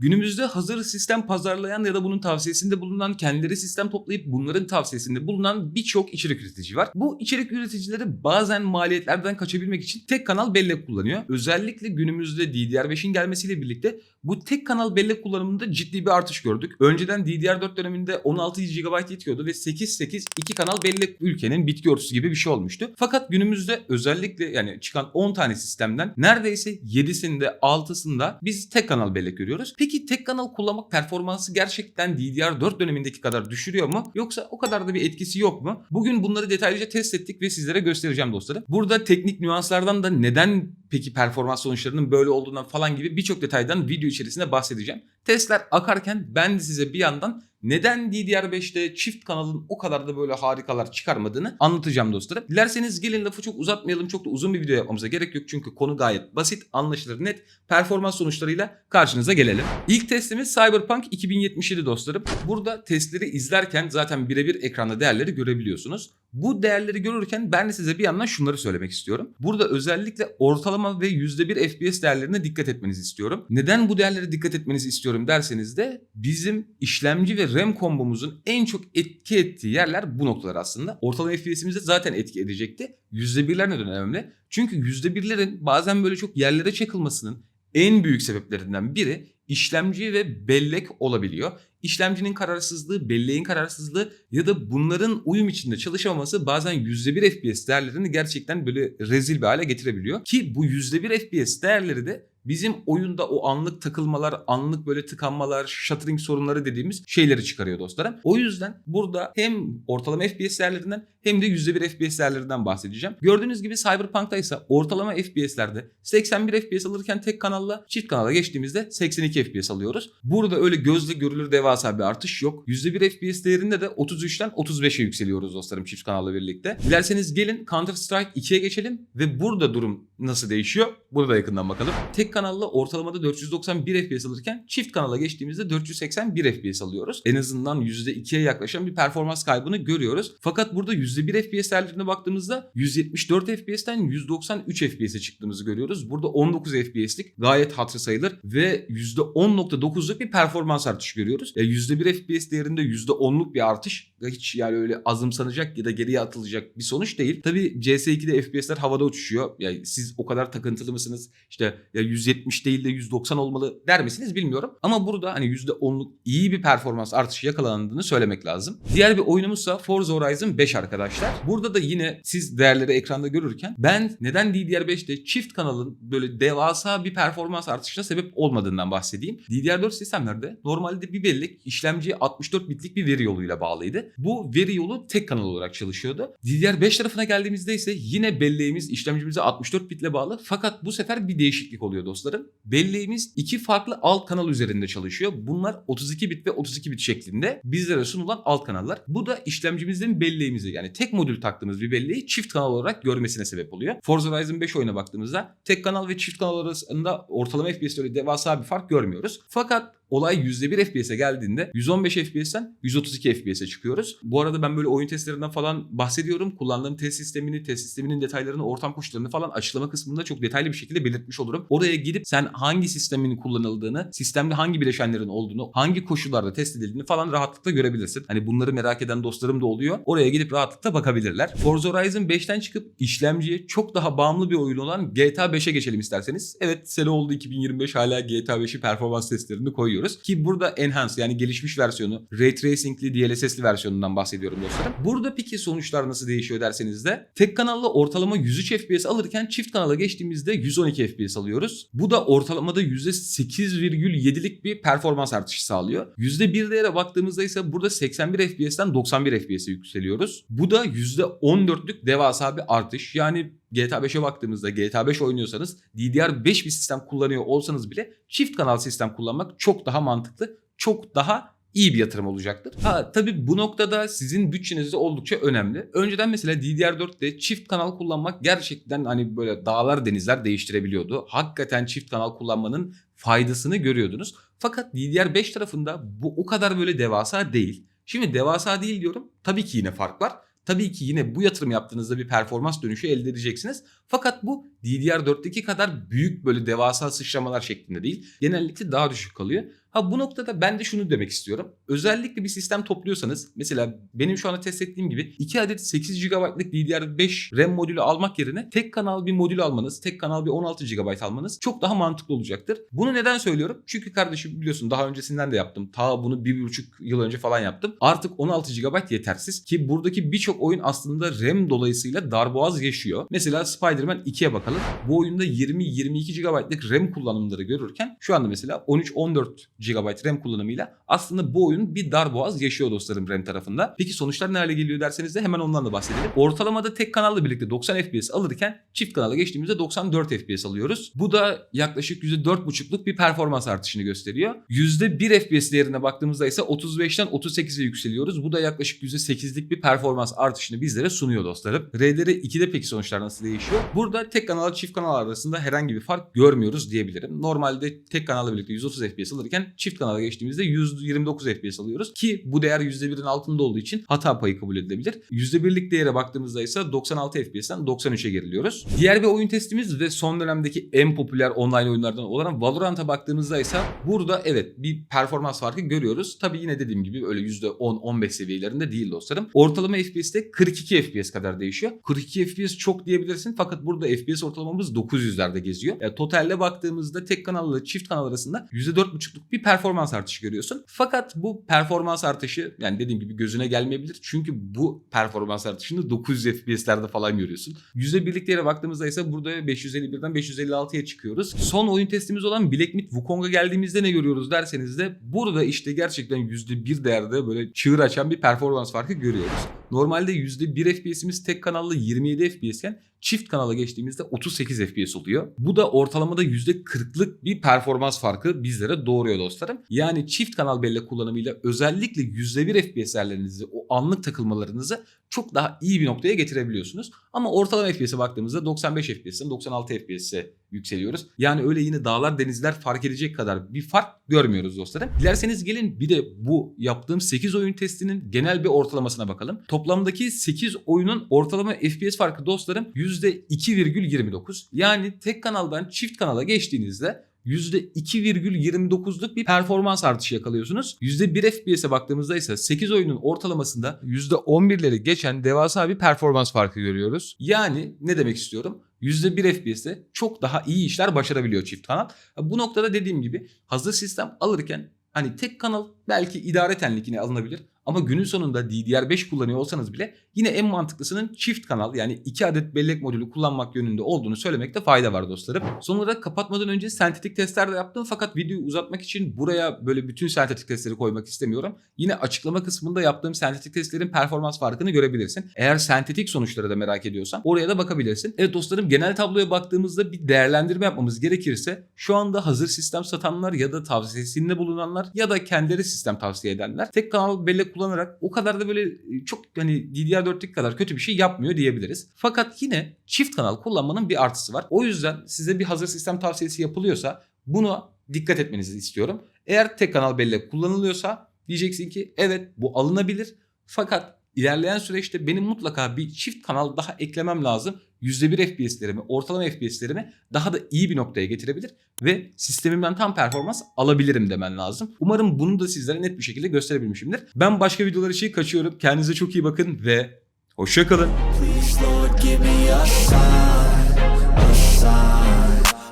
Günümüzde hazır sistem pazarlayan ya da bunun tavsiyesinde bulunan, kendileri sistem toplayıp bunların tavsiyesinde bulunan birçok içerik üretici var. Bu içerik üreticileri bazen maliyetlerden kaçabilmek için tek kanal bellek kullanıyor. Özellikle günümüzde DDR5'in gelmesiyle birlikte bu tek kanal bellek kullanımında ciddi bir artış gördük. Önceden DDR4 döneminde 16 GB yetiyordu ve 8-8 iki kanal bellek ülkenin bitki örtüsü gibi bir şey olmuştu. Fakat günümüzde özellikle yani çıkan 10 tane sistemden neredeyse 7'sinde 6'sında biz tek kanal bellek görüyoruz. Peki tek kanal kullanmak performansı gerçekten DDR4 dönemindeki kadar düşürüyor mu? Yoksa o kadar da bir etkisi yok mu? Bugün bunları detaylıca test ettik ve sizlere göstereceğim dostlarım. Burada teknik nüanslardan da neden peki performans sonuçlarının böyle olduğundan falan gibi birçok detaydan video içerisinde bahsedeceğim. Testler akarken ben de size bir yandan neden DDR5'te çift kanalın o kadar da böyle harikalar çıkarmadığını anlatacağım dostlarım. Dilerseniz gelin lafı çok uzatmayalım. Çok da uzun bir video yapmamıza gerek yok. Çünkü konu gayet basit, anlaşılır, net. Performans sonuçlarıyla karşınıza gelelim. İlk testimiz Cyberpunk 2077 dostlarım. Burada testleri izlerken zaten birebir ekranda değerleri görebiliyorsunuz. Bu değerleri görürken ben de size bir yandan şunları söylemek istiyorum. Burada özellikle ortalama ve %1 FPS değerlerine dikkat etmenizi istiyorum. Neden bu değerlere dikkat etmenizi istiyorum derseniz de bizim işlemci ve RAM kombomuzun en çok etki ettiği yerler bu noktalar aslında. Ortalama FPS'imizde zaten etki edecekti. %1'ler neden önemli? Çünkü %1'lerin bazen böyle çok yerlere çakılmasının en büyük sebeplerinden biri işlemci ve bellek olabiliyor. İşlemcinin kararsızlığı, belleğin kararsızlığı ya da bunların uyum içinde çalışamaması bazen %1 FPS değerlerini gerçekten böyle rezil bir hale getirebiliyor. Ki bu %1 FPS değerleri de bizim oyunda o anlık takılmalar, anlık böyle tıkanmalar, shuttering sorunları dediğimiz şeyleri çıkarıyor dostlarım. O yüzden burada hem ortalama FPS değerlerinden hem de %1 FPS değerlerinden bahsedeceğim. Gördüğünüz gibi Cyberpunk'ta ise ortalama FPS'lerde 81 FPS alırken tek kanalla çift kanala geçtiğimizde 82 FPS alıyoruz. Burada öyle gözle görülür devasa bir artış yok. %1 FPS değerinde de 33'ten 35'e yükseliyoruz dostlarım çift kanalla birlikte. Dilerseniz gelin Counter Strike 2'ye geçelim ve burada durum nasıl değişiyor? Burada yakından bakalım. Tek kanalla ortalamada 491 FPS alırken çift kanala geçtiğimizde 481 FPS alıyoruz. En azından %2'ye yaklaşan bir performans kaybını görüyoruz. Fakat burada %1 FPS değerlerine baktığımızda 174 FPS'ten 193 FPS'e çıktığımızı görüyoruz. Burada 19 FPS'lik gayet hatırı sayılır ve %10.9'luk bir performans artışı görüyoruz. Ya %1 FPS değerinde %10'luk bir artış hiç yani öyle azımsanacak ya da geriye atılacak bir sonuç değil. Tabii CS2'de FPS'ler havada uçuşuyor. Yani siz o kadar takıntılı mısınız? İşte ya 170 değil de 190 olmalı der misiniz bilmiyorum. Ama burada hani %10'luk iyi bir performans artışı yakalandığını söylemek lazım. Diğer bir oyunumuzsa Forza Horizon 5 arkadaşlar. Burada da yine siz değerleri ekranda görürken ben neden DDR5'te çift kanalın böyle devasa bir performans artışına sebep olmadığından bahsedeyim. DDR4 sistemlerde normalde bir bellek işlemciye 64 bitlik bir veri yoluyla bağlıydı. Bu veri yolu tek kanal olarak çalışıyordu. DDR5 tarafına geldiğimizde ise yine belleğimiz işlemcimize 64 bitle bağlı fakat bu sefer bir değişiklik oluyor dostlarım. Belleğimiz iki farklı alt kanal üzerinde çalışıyor. Bunlar 32 bit ve 32 bit şeklinde bizlere sunulan alt kanallar. Bu da işlemcimizin belleğimizi yani tek modül taktığımız bir belleği çift kanal olarak görmesine sebep oluyor. Forza Horizon 5 oyuna baktığımızda tek kanal ve çift kanal arasında ortalama FPS öyle devasa bir fark görmüyoruz. Fakat olay %1 FPS'e geldiğinde 115 FPS'ten 132 FPS'e çıkıyoruz. Bu arada ben böyle oyun testlerinden falan bahsediyorum. Kullandığım test sistemini, test sisteminin detaylarını, ortam koşullarını falan açıklama kısmında çok detaylı bir şekilde belirtmiş olurum. Oraya gidip sen hangi sistemin kullanıldığını, sistemde hangi bileşenlerin olduğunu, hangi koşullarda test edildiğini falan rahatlıkla görebilirsin. Hani bunları merak eden dostlarım da oluyor. Oraya gidip rahatlıkla bakabilirler. Forza Horizon 5'ten çıkıp işlemciye çok daha bağımlı bir oyun olan GTA 5'e geçelim isterseniz. Evet sene oldu 2025 hala GTA 5'i performans testlerini koyuyor koyuyoruz. Ki burada enhanced yani gelişmiş versiyonu, ray tracing'li DLSS'li versiyonundan bahsediyorum dostlarım. Burada peki sonuçlar nasıl değişiyor derseniz de tek kanalla ortalama 103 FPS alırken çift kanala geçtiğimizde 112 FPS alıyoruz. Bu da ortalamada %8,7'lik bir performans artışı sağlıyor. %1 değere baktığımızda ise burada 81 FPS'ten 91 FPS'e yükseliyoruz. Bu da %14'lük devasa bir artış. Yani GTA 5'e baktığımızda GTA 5 oynuyorsanız DDR5 bir sistem kullanıyor olsanız bile çift kanal sistem kullanmak çok daha mantıklı, çok daha iyi bir yatırım olacaktır. Ha tabii bu noktada sizin bütçeniz de oldukça önemli. Önceden mesela DDR4'te çift kanal kullanmak gerçekten hani böyle dağlar denizler değiştirebiliyordu. Hakikaten çift kanal kullanmanın faydasını görüyordunuz. Fakat DDR5 tarafında bu o kadar böyle devasa değil. Şimdi devasa değil diyorum. Tabii ki yine fark var. Tabii ki yine bu yatırım yaptığınızda bir performans dönüşü elde edeceksiniz. Fakat bu DDR4'teki kadar büyük böyle devasa sıçramalar şeklinde değil. Genellikle daha düşük kalıyor. Ha bu noktada ben de şunu demek istiyorum. Özellikle bir sistem topluyorsanız mesela benim şu anda test ettiğim gibi 2 adet 8 GB'lık DDR5 RAM modülü almak yerine tek kanal bir modül almanız, tek kanal bir 16 GB almanız çok daha mantıklı olacaktır. Bunu neden söylüyorum? Çünkü kardeşim biliyorsun daha öncesinden de yaptım. Ta bunu bir buçuk yıl önce falan yaptım. Artık 16 GB yetersiz ki buradaki birçok oyun aslında RAM dolayısıyla darboğaz yaşıyor. Mesela Spider-Man 2'ye bakalım. Bu oyunda 20-22 GB'lık RAM kullanımları görürken şu anda mesela 13-14 GB RAM kullanımıyla aslında bu oyun bir darboğaz yaşıyor dostlarım RAM tarafında. Peki sonuçlar ne hale geliyor derseniz de hemen ondan da bahsedelim. Ortalamada tek kanalla birlikte 90 FPS alırken çift kanala geçtiğimizde 94 FPS alıyoruz. Bu da yaklaşık %4,5'luk bir performans artışını gösteriyor. %1 FPS değerine baktığımızda ise 35'ten 38'e yükseliyoruz. Bu da yaklaşık %8'lik bir performans artışını bizlere sunuyor dostlarım. R'leri 2'de peki sonuçlar nasıl değişiyor? Burada tek kanal çift kanal arasında herhangi bir fark görmüyoruz diyebilirim. Normalde tek kanalla birlikte 130 FPS alırken çift kanala geçtiğimizde 129 FPS alıyoruz ki bu değer %1'in altında olduğu için hata payı kabul edilebilir. %1'lik değere baktığımızda ise 96 FPS'ten 93'e geriliyoruz. Diğer bir oyun testimiz ve son dönemdeki en popüler online oyunlardan olan Valorant'a baktığımızda ise burada evet bir performans farkı görüyoruz. Tabii yine dediğim gibi öyle %10-15 seviyelerinde değil dostlarım. Ortalama FPS'te 42 FPS kadar değişiyor. 42 FPS çok diyebilirsin fakat burada FPS ortalamamız 900'lerde geziyor. Yani totalde baktığımızda tek kanallı çift kanal arasında %4,5'luk bir performans artışı görüyorsun. Fakat bu performans artışı yani dediğim gibi gözüne gelmeyebilir. Çünkü bu performans artışını 900 FPS'lerde falan görüyorsun. %1'lik değere baktığımızda ise burada 551'den 556'ya çıkıyoruz. Son oyun testimiz olan Black Myth Wukong'a geldiğimizde ne görüyoruz derseniz de burada işte gerçekten %1 değerde böyle çığır açan bir performans farkı görüyoruz. Normalde %1 FPS'imiz tek kanallı 27 FPS iken çift kanala geçtiğimizde 38 FPS oluyor. Bu da ortalamada %40'lık bir performans farkı bizlere doğuruyor dostlarım. Yani çift kanal bellek kullanımıyla özellikle %1 FPS değerlerinizi, o anlık takılmalarınızı çok daha iyi bir noktaya getirebiliyorsunuz. Ama ortalama FPS'e baktığımızda 95 FPS'ten 96 FPS'e yükseliyoruz. Yani öyle yine dağlar denizler fark edecek kadar bir fark görmüyoruz dostlarım. Dilerseniz gelin bir de bu yaptığım 8 oyun testinin genel bir ortalamasına bakalım. Toplamdaki 8 oyunun ortalama FPS farkı dostlarım %2,29. Yani tek kanaldan çift kanala geçtiğinizde %2,29'luk bir performans artışı yakalıyorsunuz. %1 FPS'e baktığımızda ise 8 oyunun ortalamasında %11'leri geçen devasa bir performans farkı görüyoruz. Yani ne demek istiyorum? %1 FPS'te çok daha iyi işler başarabiliyor çift kanal. Bu noktada dediğim gibi hazır sistem alırken hani tek kanal belki idaretenlik yine alınabilir ama günün sonunda DDR5 kullanıyor olsanız bile yine en mantıklısının çift kanal yani 2 adet bellek modülü kullanmak yönünde olduğunu söylemekte fayda var dostlarım. Son olarak kapatmadan önce sentetik testler de yaptım fakat videoyu uzatmak için buraya böyle bütün sentetik testleri koymak istemiyorum. Yine açıklama kısmında yaptığım sentetik testlerin performans farkını görebilirsin. Eğer sentetik sonuçları da merak ediyorsan oraya da bakabilirsin. Evet dostlarım genel tabloya baktığımızda bir değerlendirme yapmamız gerekirse şu anda hazır sistem satanlar ya da tavsiyesinde bulunanlar ya da kendileri sistem tavsiye edenler tek kanal bellek kullanarak o kadar da böyle çok hani DDR4'lük kadar kötü bir şey yapmıyor diyebiliriz. Fakat yine çift kanal kullanmanın bir artısı var. O yüzden size bir hazır sistem tavsiyesi yapılıyorsa buna dikkat etmenizi istiyorum. Eğer tek kanal bellek kullanılıyorsa diyeceksin ki evet bu alınabilir. Fakat ilerleyen süreçte benim mutlaka bir çift kanal daha eklemem lazım. %1 FPS'lerimi, ortalama FPS'lerimi daha da iyi bir noktaya getirebilir ve sistemimden tam performans alabilirim demen lazım. Umarım bunu da sizlere net bir şekilde gösterebilmişimdir. Ben başka videolar için kaçıyorum. Kendinize çok iyi bakın ve hoşçakalın.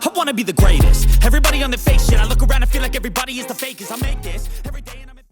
I wanna be the greatest. Everybody on the fake shit. I look around and feel like everybody is the fakest. I make this. Every-